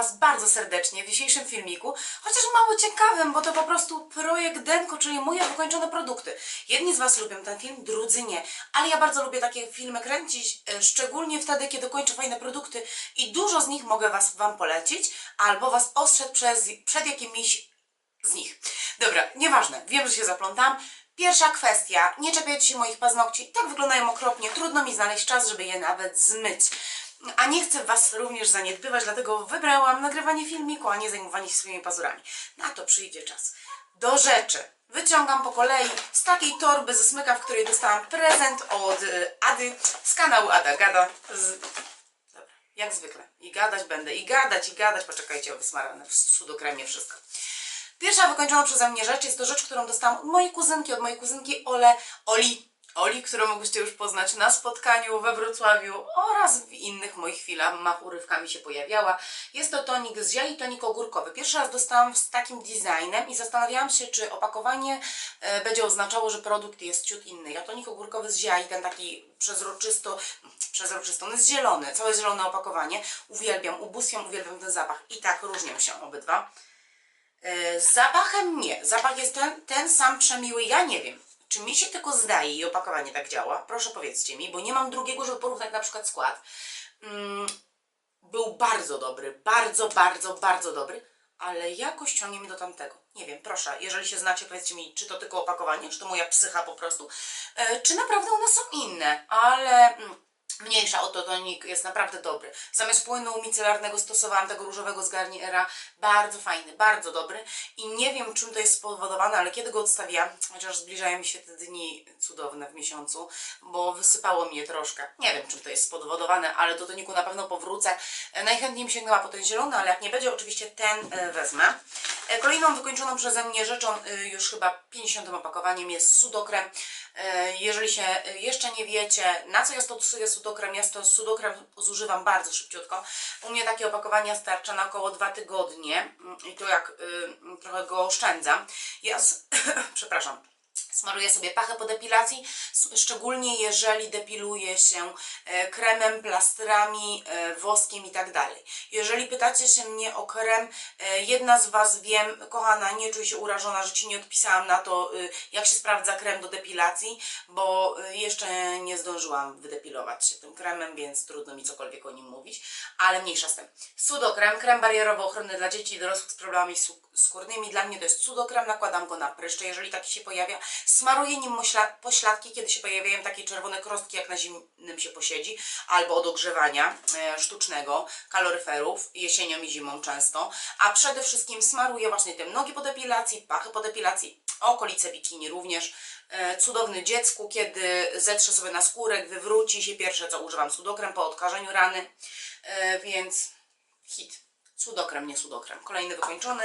Was bardzo serdecznie w dzisiejszym filmiku, chociaż mało ciekawym, bo to po prostu projekt Denko, czyli moje wykończone produkty. Jedni z Was lubią ten film, drudzy nie, ale ja bardzo lubię takie filmy kręcić, e, szczególnie wtedy, kiedy kończę fajne produkty i dużo z nich mogę was, Wam polecić, albo Was ostrzec przez, przed jakimiś z nich. Dobra, nieważne, wiem, że się zaplątam. Pierwsza kwestia, nie czepiajcie się moich paznokci, tak wyglądają okropnie, trudno mi znaleźć czas, żeby je nawet zmyć. A nie chcę Was również zaniedbywać, dlatego wybrałam nagrywanie filmiku, a nie zajmowanie się swoimi pazurami. Na to przyjdzie czas. Do rzeczy. Wyciągam po kolei z takiej torby ze smyka, w której dostałam prezent od y, Ady z kanału Ada Gada. Z... Dobra, jak zwykle. I gadać będę, i gadać, i gadać. Poczekajcie, o wysmarane w sudokremie wszystko. Pierwsza wykończona przeze mnie rzecz jest to rzecz, którą dostałam od mojej kuzynki, od mojej kuzynki Ole, Oli, Oli, którą mogliście już poznać na spotkaniu we Wrocławiu oraz w innych moich chwilach urywkami się pojawiała. Jest to tonik z zieli, tonik ogórkowy. Pierwszy raz dostałam z takim designem i zastanawiałam się, czy opakowanie e, będzie oznaczało, że produkt jest ciut inny. Ja tonik ogórkowy z zieli, ten taki przezroczysto, przezroczysty, on jest zielony, całe zielone opakowanie. Uwielbiam, ubóstwiam, uwielbiam ten zapach. I tak różnią się obydwa. E, Z zapachem nie. Zapach jest ten, ten sam przemiły. Ja nie wiem, czy mi się tylko zdaje i opakowanie tak działa. Proszę powiedzcie mi, bo nie mam drugiego, żeby porównać na przykład skład. Mm, był bardzo dobry, bardzo, bardzo, bardzo dobry, ale jakoś ciągnie mi do tamtego. Nie wiem, proszę, jeżeli się znacie, powiedzcie mi, czy to tylko opakowanie, czy to moja psycha po prostu, e, czy naprawdę one są inne, ale... Mm, Mniejsza o to tonik jest naprawdę dobry. Zamiast płynu micelarnego stosowałam tego różowego z Garniera. Bardzo fajny, bardzo dobry. I nie wiem czym to jest spowodowane, ale kiedy go odstawiłam, chociaż zbliżają mi się te dni cudowne w miesiącu, bo wysypało mnie troszkę. Nie wiem czym to jest spowodowane, ale do toniku na pewno powrócę. Najchętniej bym sięgnęła po ten zielony, ale jak nie będzie, oczywiście ten e, wezmę. E, Kolejną wykończoną przeze mnie rzeczą, e, już chyba 50 opakowaniem jest sudokrem. Jeżeli się jeszcze nie wiecie, na co ja stosuję sudokrem, ja to sudokrem zużywam bardzo szybciutko. U mnie takie opakowania starcza na około 2 tygodnie Mm, i to jak y, trochę go oszczędzam. Ja, s- przepraszam, Smaruję sobie pachę po depilacji, szczególnie jeżeli depiluję się e, kremem, plastrami, e, woskiem i tak dalej. Jeżeli pytacie się mnie o krem, e, jedna z Was wiem, kochana, nie czuj się urażona, że Ci nie odpisałam na to, y, jak się sprawdza krem do depilacji, bo y, jeszcze nie zdążyłam wydepilować się tym kremem, więc trudno mi cokolwiek o nim mówić, ale mniejsza z tym. Sudokrem, krem barierowo-ochronny dla dzieci i dorosłych z problemami skórnymi. Dla mnie to jest cudokrem, nakładam go na pryszcze, jeżeli taki się pojawia. Smaruję nim pośladki, kiedy się pojawiają takie czerwone krostki, jak na zimnym się posiedzi, albo od ogrzewania e, sztucznego, kaloryferów, jesienią i zimą często. A przede wszystkim smaruję właśnie tym nogi po depilacji, pachy po depilacji, okolice bikini również. E, cudowny dziecku, kiedy zetrze sobie na skórek, wywróci się. Pierwsze co używam sudokrem po odkażeniu rany, e, więc hit. Sudokrem, nie sudokrem. Kolejny wykończony.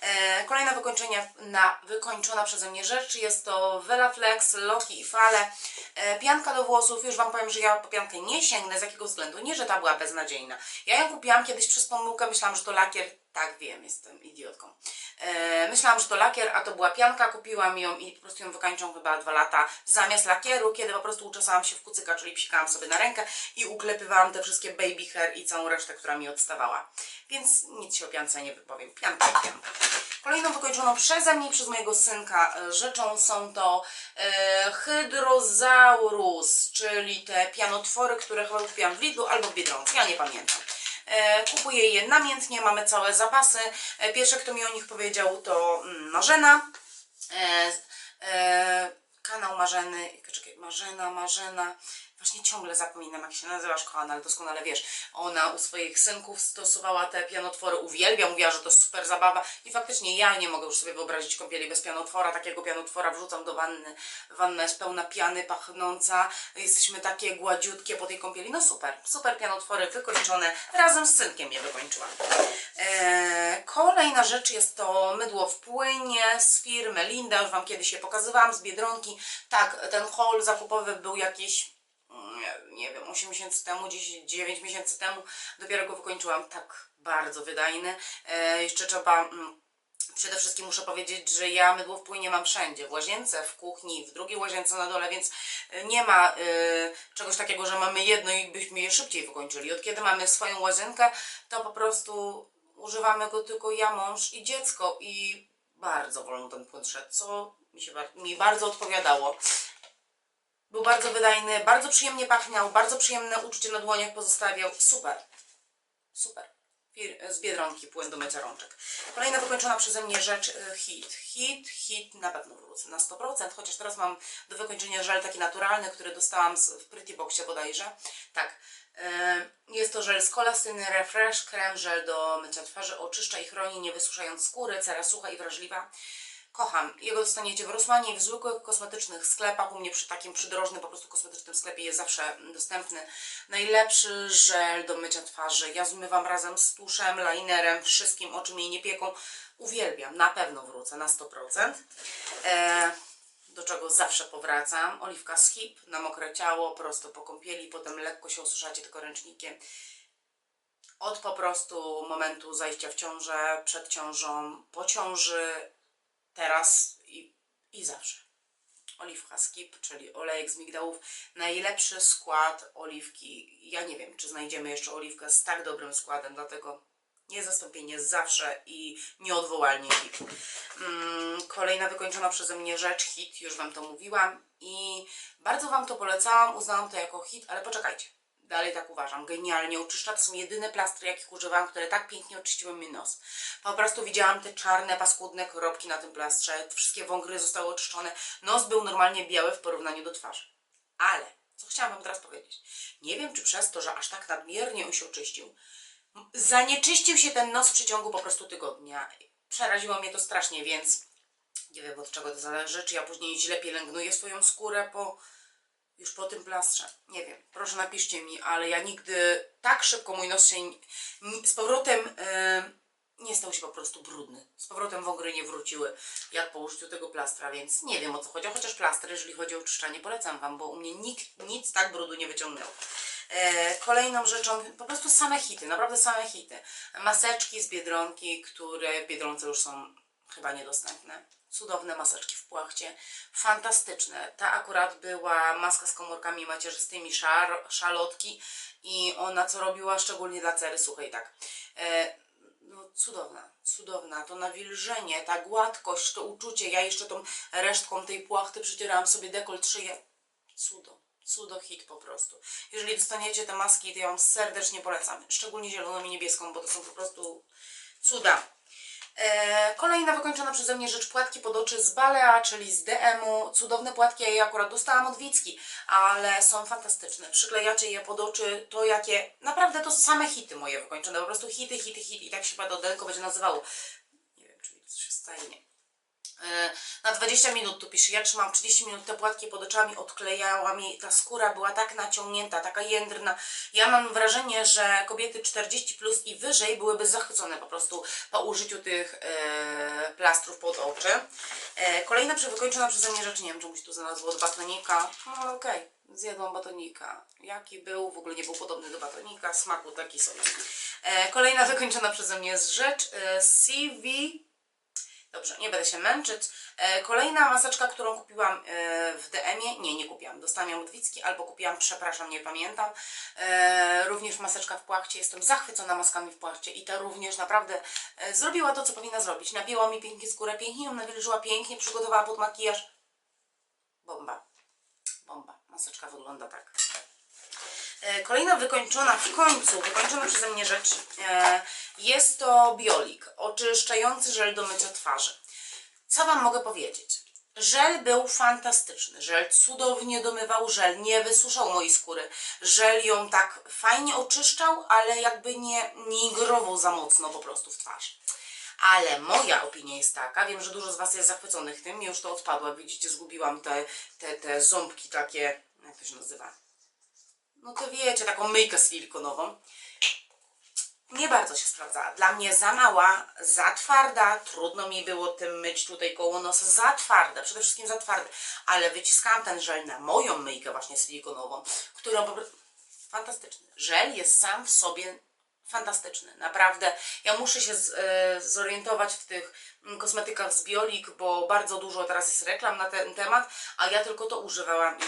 E, kolejna wykończenia na, wykończona przeze mnie rzecz jest to Velaflex, Loki i Fale. E, pianka do włosów. Już Wam powiem, że ja po piankę nie sięgnę. Z jakiego względu? Nie, że ta była beznadziejna. Ja ją kupiłam kiedyś przez pomyłkę. Myślałam, że to lakier. Tak, wiem, jestem idiotką. E, myślałam, że to lakier, a to była pianka. Kupiłam ją i po prostu ją wykańczą chyba dwa lata zamiast lakieru, kiedy po prostu uczesałam się w kucyka, czyli psikałam sobie na rękę i uklepywałam te wszystkie baby hair i całą resztę, która mi odstawała. Więc nic się o piance nie wypowiem. Pianka pianka. Kolejną wykończoną przeze mnie i przez mojego synka rzeczą są to e, Hydrozaurus, czyli te pianotwory, które chyba kupiłam w Lidlu albo w Biedronce, ja nie pamiętam. E, kupuję je namiętnie, mamy całe zapasy. E, pierwsze, kto mi o nich powiedział, to mm, Marzena. E, kanał Marzeny, czekaj, Marzena, Marzena, właśnie ciągle zapominam jak się nazywasz kochana, ale doskonale wiesz, ona u swoich synków stosowała te pianotwory, uwielbia, mówiła, że to super zabawa. I faktycznie ja nie mogę już sobie wyobrazić kąpieli bez pianotwora, takiego pianotwora wrzucam do wanny, wanna jest pełna piany, pachnąca, jesteśmy takie gładziutkie po tej kąpieli, no super, super pianotwory wykończone, razem z synkiem je wykończyłam. Eee, kolejna rzecz jest to mydło w płynie z firmy Linda, już Wam kiedyś je pokazywałam, z Biedronki. Tak, ten haul zakupowy był jakiś, nie wiem, 8 miesięcy temu, 10, 9 miesięcy temu. Dopiero go wykończyłam, tak bardzo wydajny. Eee, jeszcze trzeba... Mm, Przede wszystkim muszę powiedzieć, że ja mydło w płynie mam wszędzie. W łazience, w kuchni, w drugiej łazience na dole, więc y, nie ma y, czegoś takiego, że mamy jedno i byśmy je szybciej wykończyli. Od kiedy mamy swoją łazienkę, to po prostu Używamy go tylko ja, mąż i dziecko i bardzo wolno ten płyn szedł, co mi, się, mi bardzo odpowiadało. Był bardzo wydajny, bardzo przyjemnie pachniał, bardzo przyjemne uczucie na dłoniach pozostawiał. Super. Super. Z Biedronki płyn do mycia rączek. Kolejna wykończona przeze mnie rzecz y, hit. Hit, hit na pewno wrócę na 100%, chociaż teraz mam do wykończenia żel taki naturalny, który dostałam z, w Pretty Boxie bodajże. Tak. Y, Jest to żel z kolastyny Refresh, krem, żel do mycia twarzy, oczyszcza i chroni, nie wysuszając skóry, cera sucha i wrażliwa. Kocham. Jego dostaniecie w Rosmanie w zwykłych kosmetycznych sklepach. U mnie przy takim przydrożnym po prostu kosmetycznym sklepie jest zawsze dostępny. Najlepszy żel do mycia twarzy. Ja zmywam razem z tuszem, linerem, wszystkim, oczy mnie nie pieką. Uwielbiam. Na pewno wrócę na 100%. E, do czego zawsze powracam. Oliwka z hip na mokre ciało, prosto po kąpieli, potem lekko się osuszacie tylko ręcznikiem. Od po prostu momentu zajścia w ciążę, przed ciążą, po ciąży, teraz i, i zawsze. Oliwka skip, czyli olejek z migdałów. Najlepszy skład oliwki. Ja nie wiem, czy znajdziemy jeszcze oliwkę z tak dobrym składem, dlatego niezastąpienie zawsze i nieodwołalnie hit. Mm, kolejna wykończona przeze mnie rzecz, hit, już Wam to mówiłam i bardzo Wam to polecałam, uznałam to jako hit, ale poczekajcie. Dalej tak uważam. Genialnie oczyszcza. To są jedyne plastry, jakich używałam, które tak pięknie oczyściły mi nos. Po prostu widziałam te czarne, paskudne kropki na tym plastrze. Wszystkie wągry zostały oczyszczone. Nos był normalnie biały w porównaniu do twarzy. Ale, co chciałam Wam teraz powiedzieć? Nie wiem, czy przez to, że aż tak nadmiernie on się oczyścił, zanieczyścił się ten nos w przeciągu po prostu tygodnia. Przeraziło mnie to strasznie, więc nie wiem od czego to zależy. Czy ja później źle pielęgnuję swoją skórę po już po tym plastrze. Nie wiem, proszę napiszcie mi, ale ja nigdy tak szybko mój nos się z powrotem e, nie stał się po prostu brudny. Z powrotem wągry nie wróciły jak po użyciu tego plastra, więc nie wiem o co chodzi. Chociaż plaster, jeżeli chodzi o oczyszczanie, polecam Wam, bo u mnie nikt nic tak brudu nie wyciągnął. E, kolejną rzeczą, po prostu same hity, naprawdę same hity. Maseczki z Biedronki, które w Biedronce już są chyba niedostępne. Cudowne maseczki w płachcie, fantastyczne. Ta akurat była maska z komórkami macierzystymi szar, szalotki i ona co robiła szczególnie dla cery suchej, tak. E, no cudowna, cudowna, to nawilżenie, ta gładkość, to uczucie, ja jeszcze tą resztką tej płachty przycierałam sobie dekolt, szyję, cudo. Cudo hit po prostu. Jeżeli dostaniecie te maski, to ja Wam serdecznie polecam. Szczególnie zieloną i niebieską, bo to są po prostu cuda. E, kolejna wykończona przeze mnie rzecz płatki pod oczy z Balea, czyli z DM-u. Cudowne płatki, ja je akurat dostałam od Wicki, ale są fantastyczne. Przyklejacie je pod oczy, to jakie... Naprawdę to same hity moje wykończone, po prostu hity, hity, hity. I tak się chyba to denko będzie nazywało. Nie wiem, czy to się staje, nie. E, na 20 minut tu pisze, ja trzymam 30 minut te płatki pod oczami, odklejała mi, ta skóra była tak naciągnięta, taka jędrna. Ja mam wrażenie, że kobiety 40 plus i wyżej byłyby zachwycone po prostu po użyciu tych e, plastrów pod oczy. E, kolejna wykończona przeze mnie rzecz, nie wiem, czemu się tu znalazło, od batonika. No okej, zjadłam batonika. Jaki był, w ogóle nie był podobny do batonika, smaku taki sobie. E, kolejna wykończona przeze mnie jest rzecz, e, CV Dobrze, nie będę się męczyć. E, kolejna maseczka, którą kupiłam e, w DM-ie, nie, nie kupiłam, dostałam ją od Wicki, albo kupiłam, przepraszam, nie pamiętam. E, również maseczka w płachcie, jestem zachwycona maskami w płachcie i ta również naprawdę zrobiła to, co powinna zrobić. Napięła mi pięknie skórę, pięknie ją nawilżyła, pięknie przygotowała pod makijaż. Bomba, bomba. Maseczka wygląda tak. E, Kolejna wykończona, w końcu wykończona przeze mnie rzecz e, jest to Biolik, oczyszczający żel do mycia twarzy. Co Wam mogę powiedzieć? Żel był fantastyczny, żel cudownie domywał, żel nie wysuszał mojej skóry, żel ją tak fajnie oczyszczał, ale jakby nie, nie igrował za mocno po prostu w twarz. Ale moja opinia jest taka, wiem, że dużo z Was jest zachwyconych tym, już to odpadło, jak widzicie, zgubiłam te, te, te ząbki takie, jak to się nazywa? No to wiecie, taką myjkę silikonową. Nie bardzo się sprawdzała. Dla mnie za mała, za twarda, trudno mi było tym myć tutaj koło nosa, za twarda, przede wszystkim za twarde. Ale wyciskałam ten żel na moją myjkę właśnie silikonową, którą po prostu... Fantastyczny. Żel jest sam w sobie fantastyczny, naprawdę. Ja muszę się z, e, zorientować w tych mm, kosmetykach z Biolik, bo bardzo dużo teraz jest reklam na ten temat, a ja tylko to używałam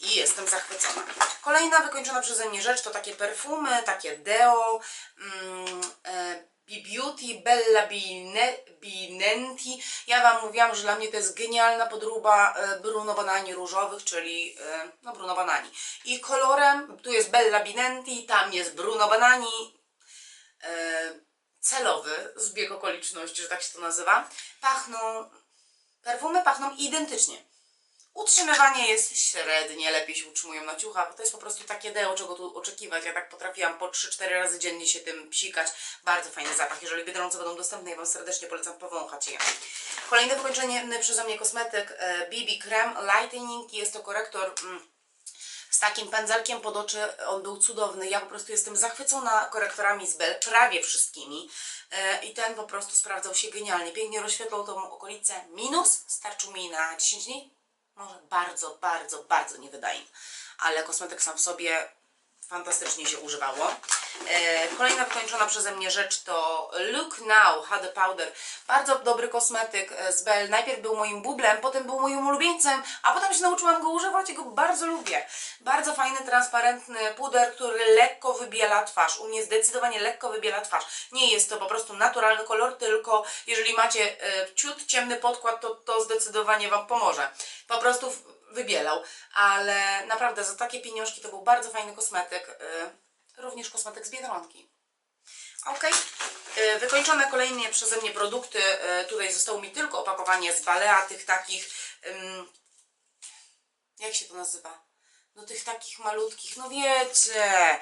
i jestem zachwycona. Kolejna wykończona przeze mnie rzecz to takie perfumy, takie deo, mm, e, Beauty Bella Bine, Binenti. Ja Wam mówiłam, że dla mnie to jest genialna podróba e, Bruno Banani różowych, czyli e, no Bruno Banani. I kolorem, tu jest Bella Binenti, tam jest Bruno Banani, e, celowy zbieg okoliczności, że tak się to nazywa. Pachną, perfumy pachną identycznie. Utrzymywanie jest średnie, lepiej się utrzymują na ciuchach. To jest po prostu takie deo, czego tu oczekiwać. Ja tak potrafiłam po 3-4 razy dziennie się tym psikać. Bardzo fajny zapach. Jeżeli Biedronce będą dostępne, ja Wam serdecznie polecam powąchać je. Kolejne wykończenie przeze mnie kosmetyk e, BB Creme Lightening. Jest to korektor... Mm, z takim pędzelkiem pod oczy. On był cudowny. Ja po prostu jestem zachwycona korektorami z Bell, prawie wszystkimi. E, I ten po prostu sprawdzał się genialnie. Pięknie rozświetlał tą okolicę. Minus starczył mi na 10 dni. Może bardzo, bardzo, bardzo niewydajny. Ale kosmetyk sam w sobie fantastycznie się używało. E, kolejna wykończona przeze mnie rzecz to Look Now HD Powder. Bardzo dobry kosmetyk e, z Bell. Najpierw był moim bublem, potem był moim ulubieńcem, a potem się nauczyłam go używać i go bardzo lubię. Bardzo fajny, transparentny puder, który lekko wybiela twarz. U mnie zdecydowanie lekko wybiela twarz. Nie jest to po prostu naturalny kolor, tylko jeżeli macie e, ciut ciemny podkład, to to zdecydowanie Wam pomoże. Po prostu wybielał, ale naprawdę za takie pieniążki to był bardzo fajny kosmetyk, y, również kosmetyk z Biedronki. Ok, wykończone kolejnie przeze mnie produkty, y, tutaj zostało mi tylko opakowanie z Balea, tych takich, jak się to nazywa? No tych takich malutkich, no wiecie,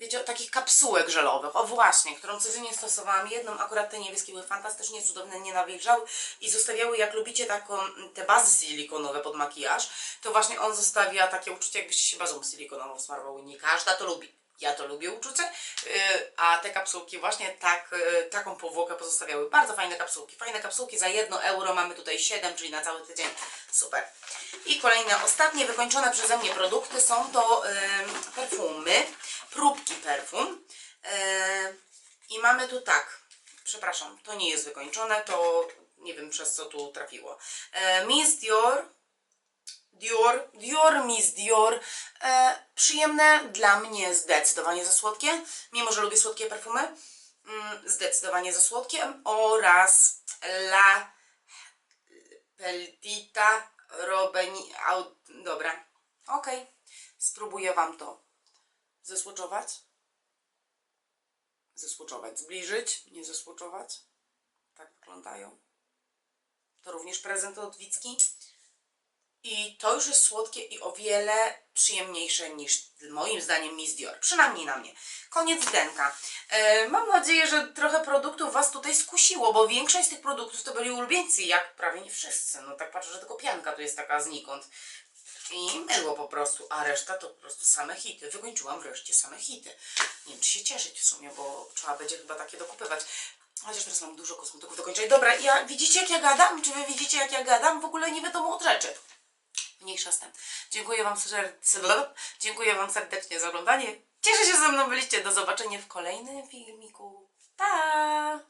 wiecie, takich kapsułek żelowych, o właśnie, którą codziennie stosowałam. Jedną akurat te niebieskie były fantastycznie cudowne, nie nawilżały i zostawiały, jak lubicie taką, te bazy silikonowe pod makijaż, to właśnie on zostawia takie uczucie, jakbyście się bazą silikonową smarowały. Nie każda to lubi. Ja to lubię uczucie, yy, a te kapsułki właśnie tak, yy, taką powłokę pozostawiały. Bardzo fajne kapsułki. Fajne kapsułki za 1 euro mamy tutaj 7, czyli na cały tydzień. Super. I kolejne, ostatnie wykończone przeze mnie produkty są to yy, perfumy, próbki perfum. Yy, I mamy tu tak, przepraszam, to nie jest wykończone, to nie wiem przez co tu trafiło. Miss Dior, Dior, Dior, Miss Dior. Przyjemne dla mnie zdecydowanie za słodkie, mimo że lubię słodkie perfumy. Mm, zdecydowanie za słodkie. Oraz La Peltita Robeni... Au, dobra, okej. Spróbuję Wam to zesłoczować. Zesłoczować, zbliżyć, nie zesłoczować. Tak wyglądają. To również prezent od Wicki. I to już jest słodkie i o wiele przyjemniejsze niż moim zdaniem Miss Dior. Przynajmniej na mnie. Koniec denka. E, mam nadzieję, że trochę produktów Was tutaj skusiło, bo większość z tych produktów to byli ulubieńcy, jak prawie nie wszyscy. No tak patrzę, że tylko pianka tu jest taka znikąd. I mydło po prostu, a reszta to po prostu same hity. Wykończyłam wreszcie same hity. Nie wiem, czy się cieszyć w sumie, bo trzeba będzie chyba takie dokupywać. Chociaż teraz mam dużo kosmetyków do kończenia. Dobra, ja, widzicie jak ja gadam? Czy wy widzicie jak ja gadam? W ogóle nie wiadomo od rzeczy. Mniejsza z tym. Dziękuję Wam, serdecznie, dziękuję Wam serdecznie za oglądanie. Cieszę się, że ze mną byliście. Do zobaczenia w kolejnym filmiku. Pa!